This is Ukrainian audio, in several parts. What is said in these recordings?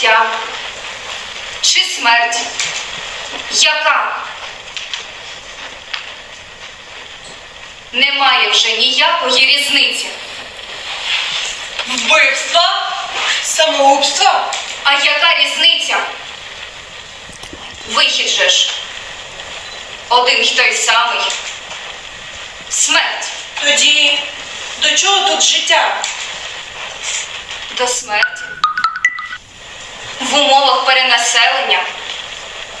Життя чи смерть? Яка? Немає вже ніякої різниці. Вбивство, самогубство. А яка різниця? Вихід же ж. Один й той самий. Смерть Тоді до чого тут життя? до смерті. В умовах перенаселення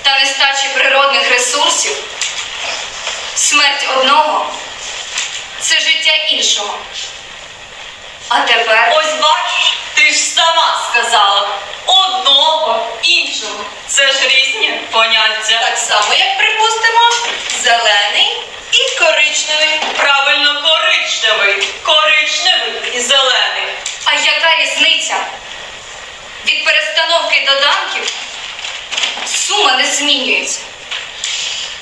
та нестачі природних ресурсів смерть одного це життя іншого. А тепер Ось бачиш, ти ж сама сказала. Одного, іншого. Це ж різні поняття. Так само, як припустимо, зелений і коричневий. Правильно, коричневий. Коричневий і зелений. А яка різниця? Від перестановки доданків сума не змінюється.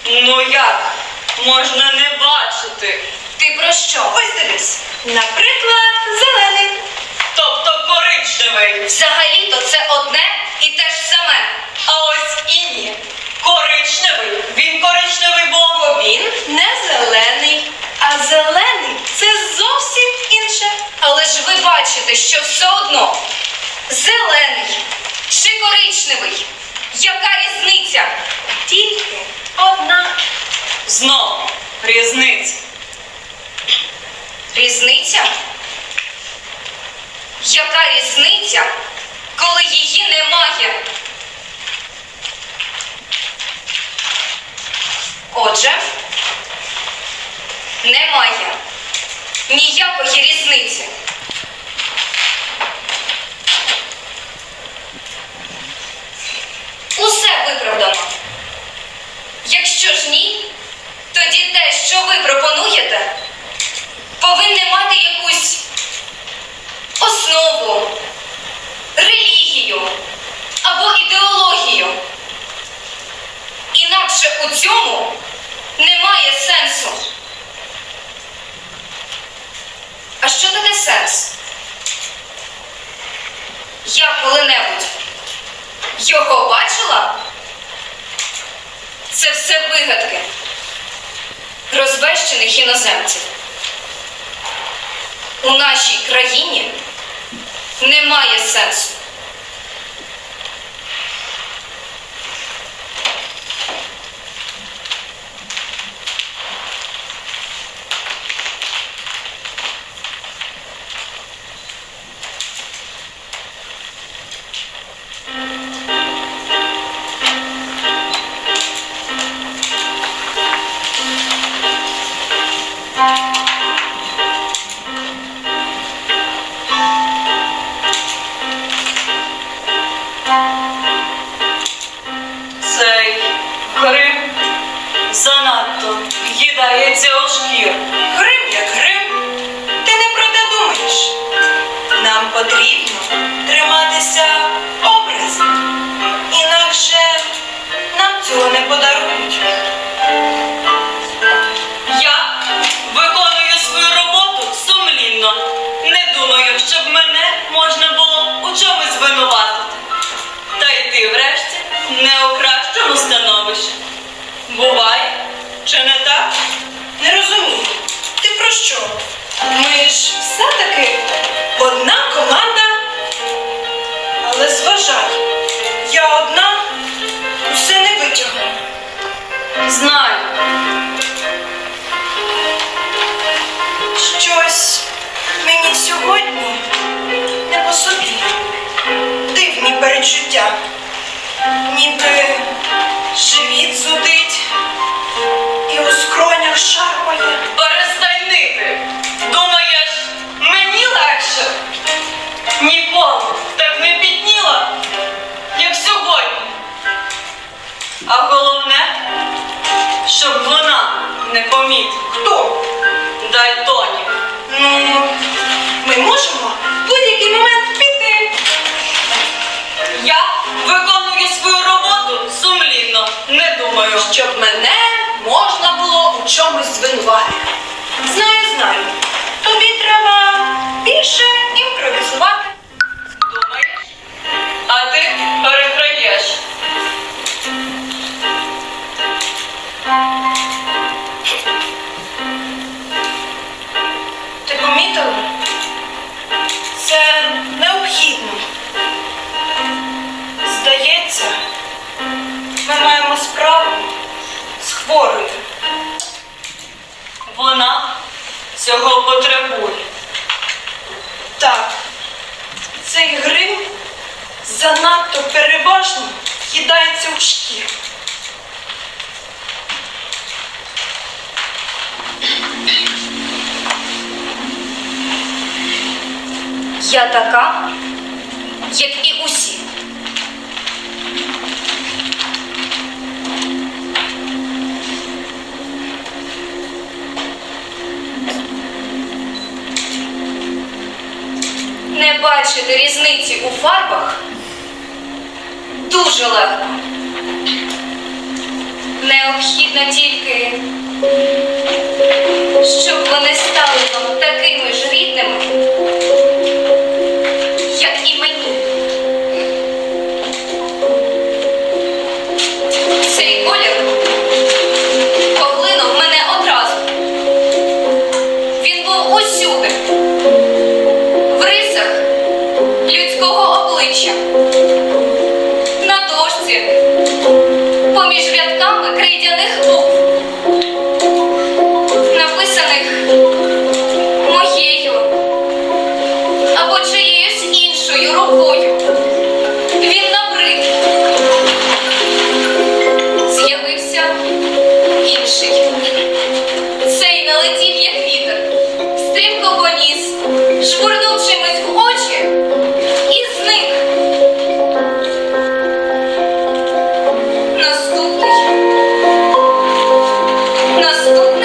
Ну як? Можна не бачити. Ти про що? Ось дивись. Наприклад, зелений. Тобто коричневий. Взагалі-то це одне і те ж саме. А ось і ні. Коричневий. Він коричневий, бо він не зелений. А зелений це зовсім інше. Але ж ви бачите, що все одно зелений чи коричневий. Яка різниця? Тільки одна. Знову різниця. Різниця? Яка різниця, коли її немає? у нашій країні немає сенсу. сталося? Бувай, чи не так? Не розумію. Ти про що? Ми ж все-таки одна команда. Але зважай, я одна усе не витягну. Знаю. Щось мені сьогодні не по собі. Дивні перечуття. Ніби. від сюди. щоб мене можна було у чомусь звинуватити. Знаю, знаю. служила. Необхідно тільки. Наступний